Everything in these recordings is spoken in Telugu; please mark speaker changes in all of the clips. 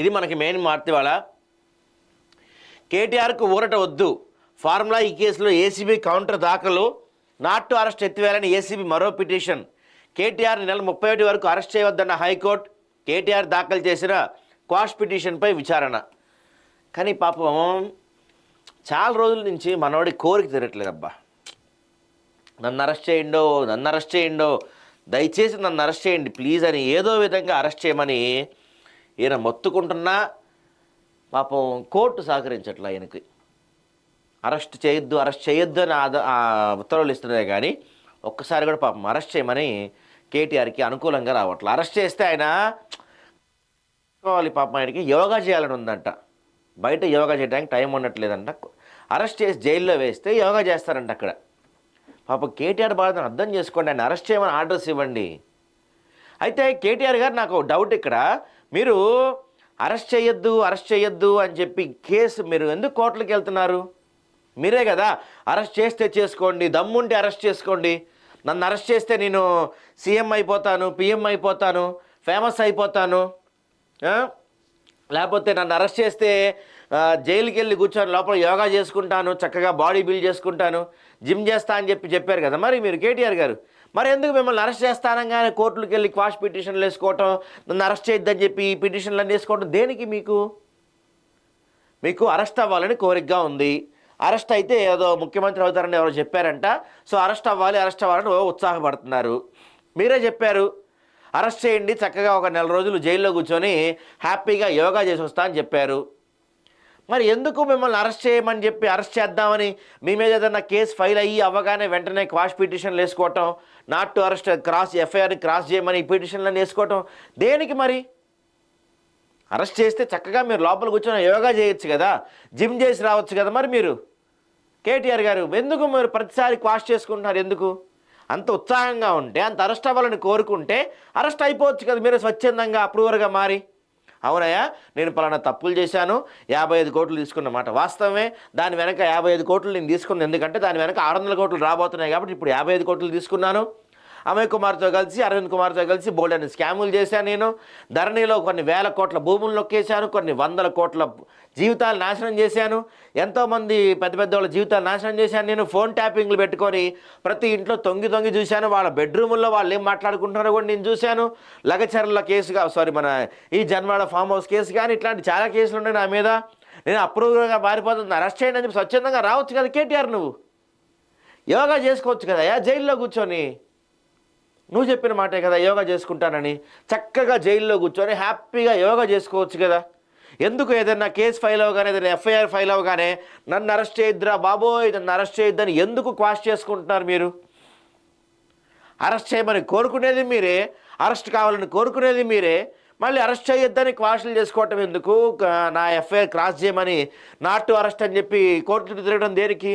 Speaker 1: ఇది మనకి మెయిన్ మార్తి వాళ్ళ కేటీఆర్కు ఊరట వద్దు. ఫార్ములా ఈ కేసులో ఏసీబీ కౌంటర్ దాఖలు. నాట్ టు అరెస్ట్ ఎత్తివేయాలని ఏసీబీ మరో పిటిషన్. కేటీఆర్ నెల ముప్పై ఒకటి వరకు అరెస్ట్ చేయవద్దన్న హైకోర్టు కేటీఆర్ దాఖలు చేసిన క్వాష్ పిటిషన్పై విచారణ. కానీ పాపం చాలా రోజుల నుంచి మనోడి కోరిక తిరగట్లేదబ్బా నన్ను అరెస్ట్ చేయండో నన్ను అరెస్ట్ చేయండో దయచేసి నన్ను అరెస్ట్ చేయండి ప్లీజ్ అని ఏదో విధంగా అరెస్ట్ చేయమని ఈయన మొత్తుకుంటున్నా పాపం కోర్టు సహకరించట్లా ఆయనకి అరెస్ట్ చేయొద్దు అరెస్ట్ చేయొద్దు అని ఆద ఉత్తర్వులు ఇస్తున్నాయి కానీ ఒక్కసారి కూడా పాపం అరెస్ట్ చేయమని కేటీఆర్కి అనుకూలంగా రావట్లేదు అరెస్ట్ చేస్తే ఆయన పాపం ఆయనకి యోగా చేయాలని ఉందంట. బయట యోగా చేయడానికి టైం ఉండట్లేదంట. అరెస్ట్ చేసి జైల్లో వేస్తే యోగా చేస్తారంట అక్కడ. పాపం కేటీఆర్ బాధను అర్థం చేసుకోండి ఆయన అరెస్ట్ చేయమని ఆర్డర్స్ ఇవ్వండి. అయితే కేటీఆర్ గారు నాకు ఒక డౌట్ ఇక్కడ. మీరు అరెస్ట్ చేయొద్దు అరెస్ట్ చేయొద్దు అని చెప్పి కేసు మీరు ఎందుకు కోర్టులకు వెళ్తున్నారు? మీరే కదా అరెస్ట్ చేస్తే చేసుకోండి దమ్ముంటే అరెస్ట్ చేసుకోండి. నన్ను అరెస్ట్ చేస్తే నేను సీఎం అయిపోతాను పిఎం అయిపోతాను ఫేమస్ అయిపోతాను. లేకపోతే నన్ను అరెస్ట్ చేస్తే జైలుకి వెళ్ళి కూర్చొని లోపల యోగా చేసుకుంటాను చక్కగా బాడీ బిల్డ్ చేసుకుంటాను జిమ్ చేస్తా అని చెప్పి చెప్పారు కదా మరి మీరు కేటీఆర్ గారు. మరి ఎందుకు మిమ్మల్ని అరెస్ట్ చేస్తానంగానే కోర్టులకు వెళ్ళి క్వాష్ పిటిషన్లు వేసుకోవటం నన్ను అరెస్ట్ చేయొద్దని చెప్పి ఈ పిటిషన్లు అన్నీ వేసుకోవటం దేనికి మీకు? మీకు అరెస్ట్ అవ్వాలని కోరికగా ఉంది. అరెస్ట్ అయితే ఏదో ముఖ్యమంత్రి అవుతారని ఎవరో చెప్పారంట. సో అరెస్ట్ అవ్వాలి అరెస్ట్ అవ్వాలని ఉత్సాహపడుతున్నారు. మీరే చెప్పారు. అరెస్ట్ చేయండి చక్కగా ఒక నెల రోజులు జైల్లో కూర్చొని హ్యాపీగా యోగా చేసి వస్తా అని చెప్పారు. మరి ఎందుకు మిమ్మల్ని అరెస్ట్ చేయమని చెప్పి అరెస్ట్ చేద్దామని మీ మీద ఏదైనా కేసు ఫైల్ అయ్యి అవ్వగానే వెంటనే క్వాష్ పిటిషన్లు వేసుకోవటం నాట్ టు అరెస్ట్ క్రాస్ ఎఫ్ఐఆర్ని క్రాస్ చేయమని పిటిషన్లను వేసుకోవటం. దేనికి మరి? అరెస్ట్ చేస్తే చక్కగా మీరు లోపల కూర్చొని యోగా చేయొచ్చు కదా జిమ్ చేసి రావచ్చు కదా మరి మీరు? కేటీఆర్ గారు ఎందుకు మీరు ప్రతిసారి క్వాష్ చేసుకుంటున్నారు ఎందుకు? అంత ఉత్సాహంగా ఉంటే అంత అరెస్ట్ అవ్వాలని కోరుకుంటే అరెస్ట్ అయిపోవచ్చు కదా మీరు స్వచ్ఛందంగా అప్రూవర్గా మారి. అవునయ్యా నేను పలానా తప్పులు చేశాను యాభై ఐదు కోట్లు తీసుకున్నమాట వాస్తవమే దాని వెనక యాభై ఐదు కోట్లు నేను తీసుకున్నాను ఎందుకంటే దాని వెనక ఆరు వందల కోట్లు రాబోతున్నాయి కాబట్టి ఇప్పుడు యాభై ఐదు కోట్లు తీసుకున్నాను. అమయ్ కుమార్తో కలిసి అరవింద్ కుమార్తో కలిసి బోల్డెన్ స్కాములు చేశాను నేను. ధరణిలో కొన్ని వేల కోట్ల భూములు నొక్కేశాను కొన్ని వందల కోట్ల జీవితాలు నాశనం చేశాను. ఎంతోమంది పెద్ద పెద్ద వాళ్ళ జీవితాలు నాశనం చేశాను నేను. ఫోన్ ట్యాపింగ్లు పెట్టుకొని ప్రతి ఇంట్లో తొంగి తొంగి చూశాను. వాళ్ళ బెడ్రూముల్లో వాళ్ళు ఏం మాట్లాడుకుంటున్నారో కూడా నేను చూశాను. లగచర్ల కేసుగా సారీ మన ఈ జన్వాడ ఫామ్ హౌస్ కేసు కానీ ఇట్లాంటి చాలా కేసులు ఉన్నాయి నా మీద. నేను అప్రూవ్గా మారిపోతుంది. అరెస్ట్ చేయండి అని చెప్పి స్వచ్ఛందంగా రావచ్చు కదా కేటీఆర్ నువ్వు. యోగా చేసుకోవచ్చు కదా యా జైల్లో కూర్చొని. నువ్వు చెప్పిన మాటే కదా యోగా చేసుకుంటానని. చక్కగా జైల్లో కూర్చొని హ్యాపీగా యోగా చేసుకోవచ్చు కదా. ఎందుకు ఏదైనా కేసు ఫైల్ అవగానే ఏదైనా ఎఫ్ఐఆర్ ఫైల్ అవగానే నన్ను అరెస్ట్ చేయొద్దురా బాబోయ్ నన్ను అరెస్ట్ చేయొద్దని ఎందుకు క్వాష్ చేసుకుంటున్నారు మీరు? అరెస్ట్ చేయమని కోరుకునేది మీరే అరెస్ట్ కావాలని కోరుకునేది మీరే మళ్ళీ అరెస్ట్ చేయొద్దని క్వాషులు చేసుకోవటం ఎందుకు? నా ఎఫ్ఐఆర్ క్రాస్ చేయమని నాటు అరెస్ట్ అని చెప్పి కోర్టు తిరగడం దేనికి?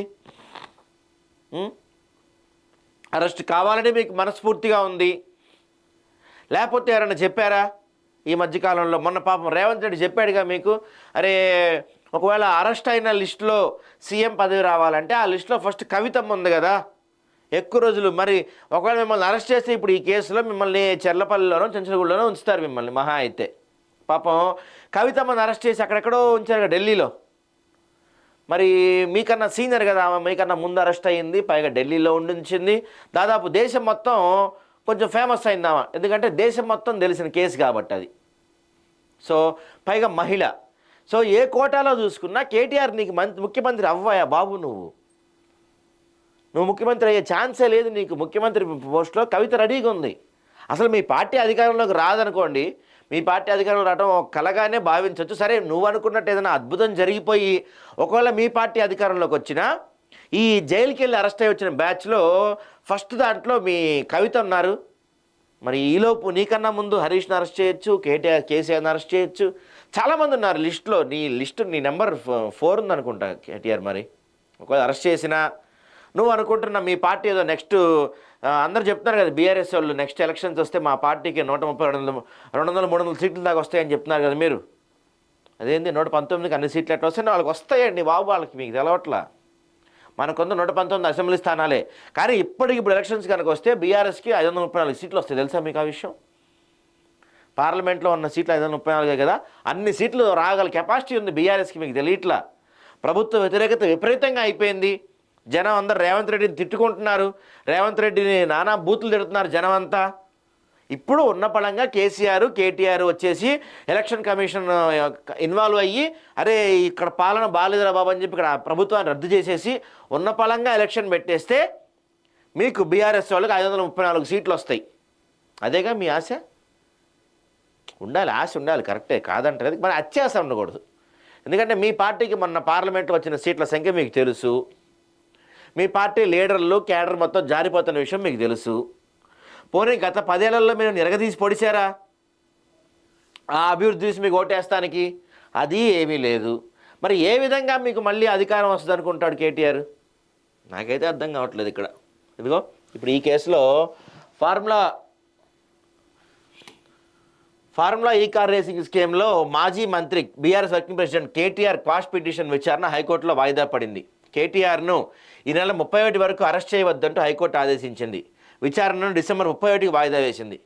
Speaker 1: అరెస్ట్ కావాలని మీకు మనస్ఫూర్తిగా ఉంది. లేకపోతే ఎవరైనా చెప్పారా? ఈ మధ్యకాలంలో మొన్న పాపం రేవంత్ రెడ్డి చెప్పాడుగా మీకు అరే ఒకవేళ అరెస్ట్ అయిన లిస్టులో సీఎం పదవి రావాలంటే ఆ లిస్టులో ఫస్ట్ కవితమ్మ ఉంది కదా. ఎక్కువ రోజులు మరి ఒకవేళ మిమ్మల్ని అరెస్ట్ చేస్తే ఇప్పుడు ఈ కేసులో మిమ్మల్ని చెర్లపల్లిలోనో చెంచలగూడలోనో ఉంచుతారు మిమ్మల్ని మహా అయితే. పాపం కవితమ్మని అరెస్ట్ చేసి అక్కడెక్కడో ఉంచారు కదా ఢిల్లీలో. మరి మీకన్నా సీనియర్ కదా ఆమె మీకన్నా ముందు అరెస్ట్ అయ్యింది పైగా ఢిల్లీలో ఉండించింది. దాదాపు దేశం మొత్తం కొంచెం ఫేమస్ అయింది ఆమె. ఎందుకంటే దేశం మొత్తం తెలిసిన కేసు కాబట్టి అది. సో పైగా మహిళ. సో ఏ కోటాలో చూసుకున్నా కేటీఆర్ నీకు ముఖ్యమంత్రి అవ్వాయా బాబు నువ్వు? నువ్వు ముఖ్యమంత్రి అయ్యే ఛాన్సే లేదు నీకు. ముఖ్యమంత్రి పోస్ట్లో కవిత రెడీగా ఉంది. అసలు మీ పార్టీ అధికారంలోకి రాదనుకోండి మీ పార్టీ అధికారంలో రావడం కలగానే భావించవచ్చు. సరే నువ్వు అనుకున్నట్టు ఏదైనా అద్భుతం జరిగిపోయి ఒకవేళ మీ పార్టీ అధికారంలోకి వచ్చినా ఈ జైలుకి వెళ్ళి అరెస్ట్ అయ్యి వచ్చిన బ్యాచ్లో ఫస్ట్ దాంట్లో మీ కవిత ఉన్నారు. మరి ఈలోపు నీకన్నా ముందు హరీష్ని అరెస్ట్ చేయొచ్చు కేటీఆర్ కేసీఆర్ని అరెస్ట్ చేయొచ్చు. చాలామంది ఉన్నారు లిస్ట్లో. నీ లిస్ట్ నీ నెంబర్ ఫోర్ ఉందనుకుంటా కేటీఆర్ మరి. ఒకవేళ అరెస్ట్ చేసినా నువ్వు అనుకుంటున్న మీ పార్టీ ఏదో నెక్స్ట్ అందరు చెప్తున్నారు కదా బీఆర్ఎస్ వాళ్ళు నెక్స్ట్ ఎలక్షన్స్ వస్తే మా పార్టీకి నూట ముప్పై రెండు వందలు రెండు వందల మూడు వందల సీట్ల దాకా వస్తాయని చెప్తున్నారు కదా మీరు. అదేంటి నూట పంతొమ్మిదికి అన్ని సీట్లు ఎట్లా వస్తాయి? వాళ్ళకి వస్తాయండి బాబు వాళ్ళకి మీకు తెలవట్లా? మనకొంత నూట పంతొమ్మిది అసెంబ్లీ స్థానాలే. కానీ ఇప్పటికి ఇప్పుడు ఎలక్షన్స్ కనుక వస్తే బీఆర్ఎస్కి ఐదు వందల ముప్పై నాలుగు సీట్లు వస్తాయి. తెలుసా మీకు ఆ విషయం? పార్లమెంట్లో ఉన్న సీట్లు ఐదు వందల ముప్పై నాలుగే కదా? అన్ని సీట్లు రాగల కెపాసిటీ ఉంది బీఆర్ఎస్కి మీకు తెలియట్లా? ప్రభుత్వ వ్యతిరేకత విపరీతంగా అయిపోయింది. జనం అందరు రేవంత్ రెడ్డిని తిట్టుకుంటున్నారు. రేవంత్ రెడ్డిని నానా బూతులు తిడుతున్నారు జనం అంతా ఇప్పుడు ఉన్న పళంగా కేసీఆర్ కేటీఆర్ వచ్చేసి ఎలక్షన్ కమిషన్ ఇన్వాల్వ్ అయ్యి అరే ఇక్కడ పాలన బాగాలేదురా బాబు అని చెప్పి ఇక్కడ ప్రభుత్వాన్ని రద్దు చేసేసి ఉన్న పళంగా ఎలక్షన్ పెట్టేస్తే మీకు బీఆర్ఎస్ వాళ్ళకి ఐదు వందల ముప్పై నాలుగు సీట్లు వస్తాయి. అదేగా మీ ఆశ? ఉండాలి ఆశ ఉండాలి కరెక్టే కాదంటారు. మరి అత్యాశ ఉండకూడదు. ఎందుకంటే మీ పార్టీకి మొన్న పార్లమెంట్లో వచ్చిన సీట్ల సంఖ్య మీకు తెలుసు. మీ పార్టీ లీడర్లు క్యాడర్ మొత్తం జారిపోతున్న విషయం మీకు తెలుసు. పోనీ గత పదేళ్ళలో మీరు నిరగదీసి పొడిచారా? ఆ అభివృద్ధి చూసి మీకు ఓటేస్తానికి అది ఏమీ లేదు. మరి ఏ విధంగా మీకు మళ్ళీ అధికారం వస్తుంది అనుకుంటాడు కేటీఆర్? నాకైతే అర్థం కావట్లేదు ఇక్కడ. ఇదిగో ఇప్పుడు ఈ కేసులో formula formula E car racing స్కీమ్లో మాజీ మంత్రి BRS working president KTR quash petition విచారణ హైకోర్టులో వాయిదా పడింది. కేటీఆర్ను ఈ నెల ముప్పై ఒకటి వరకు అరెస్ట్ చేయవద్దంటూ హైకోర్టు ఆదేశించింది. విచారణను డిసెంబర్ ముప్పై ఒకటికి వాయిదా వేసింది.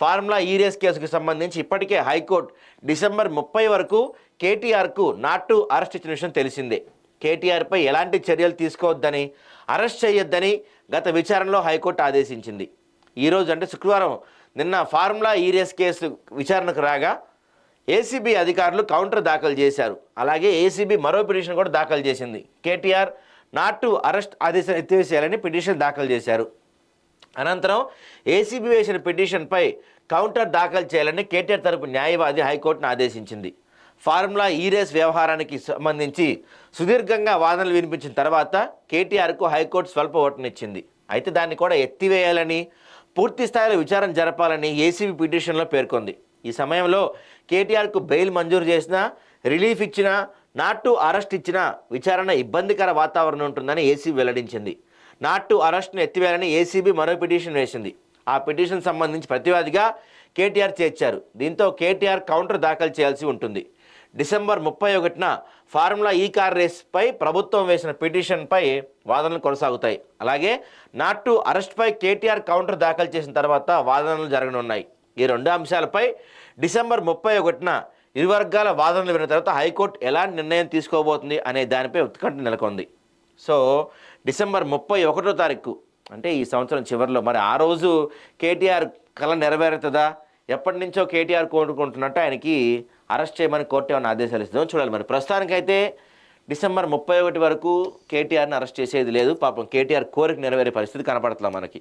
Speaker 1: ఫార్ములా ఈ రేస్ కేసుకు సంబంధించి ఇప్పటికే హైకోర్టు డిసెంబర్ ముప్పై వరకు కేటీఆర్కు నాటు అరెస్ట్ ఇచ్చిన విషయం తెలిసిందే. కేటీఆర్పై ఎలాంటి చర్యలు తీసుకోవద్దని అరెస్ట్ చేయొద్దని గత విచారణలో హైకోర్టు ఆదేశించింది. ఈరోజు అంటే శుక్రవారం నిన్న ఫార్ములా ఈ రేస్ కేసు విచారణకు రాగా ఏసీబీ అధికారులు కౌంటర్ దాఖలు చేశారు. అలాగే ఏసీబీ మరో పిటిషన్ కూడా దాఖలు చేసింది. కేటీఆర్ నాట్ టు అరెస్ట్ ఆదేశాలు ఎత్తివేసేయాలని పిటిషన్ దాఖలు చేశారు. అనంతరం ఏసీబీ వేసిన పిటిషన్పై కౌంటర్ దాఖలు చేయాలని కేటీఆర్ తరపు న్యాయవాది హైకోర్టును ఆదేశించింది. ఫార్ములా ఈరేస్ వ్యవహారానికి సంబంధించి సుదీర్ఘంగా వాదనలు వినిపించిన తర్వాత కేటీఆర్కు హైకోర్టు స్వల్ప ఓటనిచ్చింది అయితే దాన్ని కూడా ఎత్తివేయాలని పూర్తి స్థాయిలో విచారణ జరపాలని ఏసీబీ పిటిషన్లో పేర్కొంది. ఈ సమయంలో కేటీఆర్కు బెయిల్ మంజూరు చేసినా రిలీఫ్ ఇచ్చినా నాట్ టు అరెస్ట్ ఇచ్చినా విచారణ ఇబ్బందికర వాతావరణం ఉంటుందని ఏసీబీ వెల్లడించింది. నాట్ టు అరెస్ట్ను ఎత్తివేయాలని ఏసీబీ మరో పిటిషన్ వేసింది. ఆ పిటిషన్ సంబంధించి ప్రతివాదిగా కేటీఆర్ చేర్చారు. దీంతో కేటీఆర్ కౌంటర్ దాఖలు చేయాల్సి ఉంటుంది. డిసెంబర్ ముప్పై ఒకటిన ఫార్ములా ఈ కార్ రేస్పై ప్రభుత్వం వేసిన పిటిషన్పై వాదనలు కొనసాగుతాయి. అలాగే నాట్ టు అరెస్ట్పై కేటీఆర్ కౌంటర్ దాఖలు చేసిన తర్వాత వాదనలు జరగనున్నాయి. ఈ రెండు అంశాలపై డిసెంబర్ ముప్పై ఒకటిన ఇరు వర్గాల వాదనలు విన్న తర్వాత హైకోర్టు ఎలాంటి నిర్ణయం తీసుకోబోతుంది అనే దానిపై ఉత్కంఠ నెలకొంది. సో డిసెంబర్ ముప్పై ఒకటో తారీఖు అంటే ఈ సంవత్సరం చివరిలో మరి ఆ రోజు కేటీఆర్ కళ నెరవేరుతుందా? ఎప్పటి నుంచో కేటీఆర్ కోరుకుంటున్నట్టు ఆయనకి అరెస్ట్ చేయమని కోర్టు ఏమైనా ఆదేశాలు ఇస్తుందో చూడాలి మరి. ప్రస్తుతానికైతే డిసెంబర్ ముప్పై ఒకటి వరకు కేటీఆర్ని అరెస్ట్ చేసేది లేదు. పాపం కేటీఆర్ కోరిక నెరవేరే పరిస్థితి కనపడుతుంది మనకి.